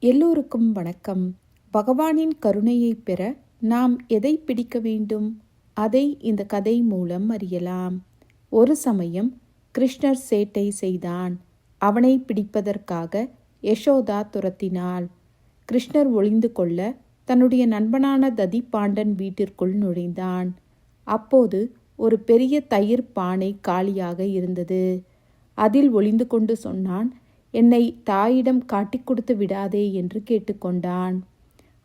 எல்லோருக்கும் வணக்கம். பகவானின் கருணையை பெற நாம் எதை பிடிக்க வேண்டும்? அதை இந்த கதை மூலம் அறியலாம். ஒரு சமயம் கிருஷ்ணர் சேட்டை செய்தான். அவனை பிடிப்பதற்காக யசோதா துரத்தினாள். கிருஷ்ணர் ஒளிந்து கொள்ள தன்னுடைய நண்பனான ததி பாண்டன் வீட்டிற்குள் நுழைந்தான். அப்போது ஒரு பெரிய தயிர் பானை காலியாக இருந்தது. அதில் ஒளிந்து கொண்டு சொன்னான் என்னை தாயிடம் காட்டிக் கொடுத்து விடாதே என்று கேட்டுக்கொண்டான்.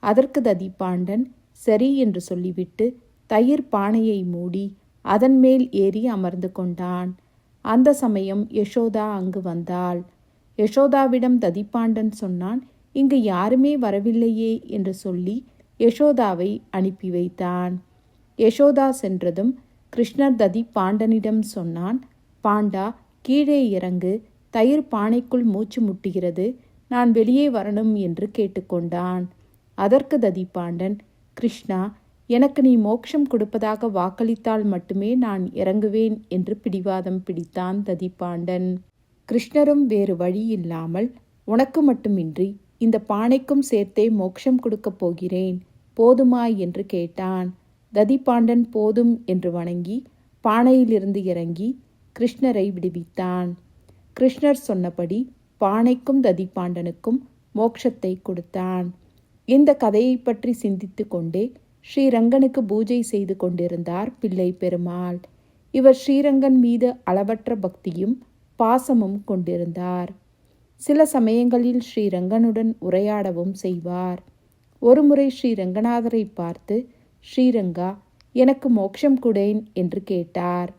அதற்கு ததிப்பாண்டன் சரி என்று சொல்லிவிட்டு தயிர் பானையை மூடி அதன் மேல் ஏறி அமர்ந்து கொண்டான். அந்த சமயம் யசோதா அங்கு வந்தாள். யசோதாவிடம் ததிப்பாண்டன் சொன்னான் இங்கு யாருமே வரவில்லையே என்று சொல்லி யசோதாவை அனுப்பி வைத்தான். யசோதா சென்றதும் கிருஷ்ணர் ததி பாண்டனிடம் சொன்னான் பாண்டா கீழே இறங்கு தயிர் பானைக்குள் மூச்சு முட்டுகிறது. நான் வெளியே வரணும் என்று கேட்டுக்கொண்டான். அதற்கு ததிபாண்டன் கிருஷ்ணா எனக்கு நீ மோட்சம் கொடுப்பதாக வாக்களித்தால் மட்டுமே நான் இறங்குவேன் என்று பிடிவாதம் பிடித்தான் ததிபாண்டன். கிருஷ்ணரும் வேறு வழி இல்லாமல் உனக்கு மட்டுமின்றி இந்த பானைக்கும் சேர்த்தே மோட்சம் கொடுக்கப் போகிறேன். போதுமா என்று கேட்டான். ததிபாண்டன் போதும் என்று வணங்கி பானையிலிருந்து இறங்கி கிருஷ்ணரை விடுவித்தான். கிருஷ்ணர் சொன்னபடி பானைக்கும் ததிபாண்டனுக்கும் மோட்சத்தை கொடுத்தான். இந்த கதையை பற்றி சிந்தித்து கொண்டே ஸ்ரீரங்கனுக்கு பூஜை செய்து கொண்டிருந்தார் பிள்ளை பெருமாள். இவர் ஸ்ரீரங்கன் மீது அளவற்ற பக்தியும் பாசமும் கொண்டிருந்தார். சில சமயங்களில் ஸ்ரீரங்கனுடன் உரையாடவும் செய்வார். ஒருமுறை ஸ்ரீரங்கநாதரை பார்த்து ஸ்ரீரங்கா எனக்கு மோட்சம் குடேன் என்று கேட்டார்.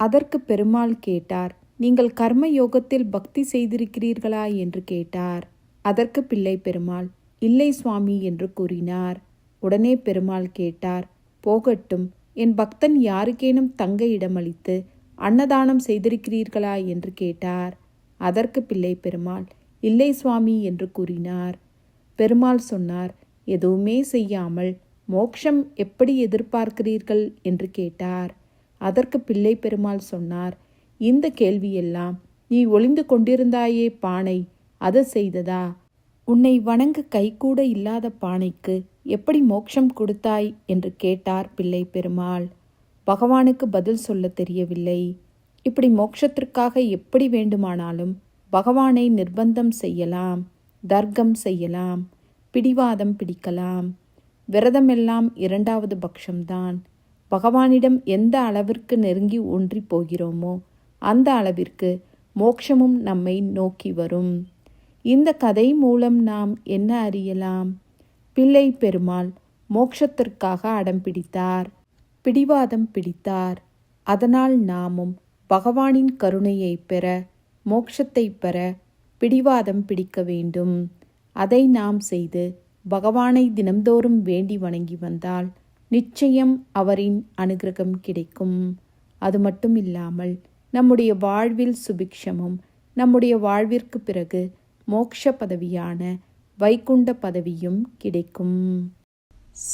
அதற்கு பெருமாள் கேட்டார் நீங்கள் கர்ம யோகத்தில் பக்தி செய்திருக்கிறீர்களா என்று கேட்டார். அதற்கு பிள்ளை பெருமாள் இல்லை சுவாமி என்று கூறினார். உடனே பெருமாள் கேட்டார் போகட்டும் என் பக்தன் யாருக்கேனும் தங்க இடமளித்து அன்னதானம் செய்திருக்கிறீர்களா? என்று கேட்டார். அதற்கு பிள்ளை பெருமாள் இல்லை சுவாமி என்று கூறினார். பெருமாள் சொன்னார் எதுவுமே செய்யாமல் மோக்ஷம் எப்படி எதிர்பார்க்கிறீர்கள்? என்று கேட்டார். அதற்கு பிள்ளை பெருமாள் சொன்னார் இந்த கேள்வியெல்லாம் நீ ஒளிந்து கொண்டிருந்தாயே பானை அது செய்ததா? உன்னை வணங்க கைகூட இல்லாத பானைக்கு எப்படி மோட்சம் கொடுத்தாய்? என்று கேட்டார் பிள்ளை பெருமாள். பகவானுக்கு பதில் சொல்ல தெரியவில்லை. இப்படி மோட்சத்திற்காக எப்படி வேண்டுமானாலும் பகவானை நிர்பந்தம் செய்யலாம் தர்க்கம் செய்யலாம் பிடிவாதம் பிடிக்கலாம். விரதமெல்லாம் இரண்டாவது பட்சம்தான். பகவானிடம் எந்த அளவிற்கு நெருங்கி ஒன்றி போகிறோமோ அந்த அளவிற்கு மோட்சமும் நம்மை நோக்கி வரும். இந்த கதை மூலம் நாம் என்ன அறியலாம்? பிள்ளை பெருமாள் மோட்சத்திற்காக அடம் பிடித்தார். பிடிவாதம் பிடித்தார். அதனால் நாமும் பகவானின் கருணையை பெற மோட்சத்தை பெற பிடிவாதம் பிடிக்க வேண்டும். அதை நாம் செய்து பகவானை தினம்தோறும் வேண்டி வணங்கி வந்தால் நிச்சயம் அவரின் அனுகிரகம் கிடைக்கும். அது மட்டும் இல்லாமல் நம்முடைய வாழ்வில் சுபிக்ஷமும் நம்முடைய வாழ்விற்கு பிறகு மோக்ஷ பதவியான வைகுண்ட பதவியும் கிடைக்கும்.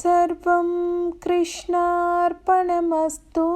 சர்வம் கிருஷ்ணார்பணமஸ்தூ.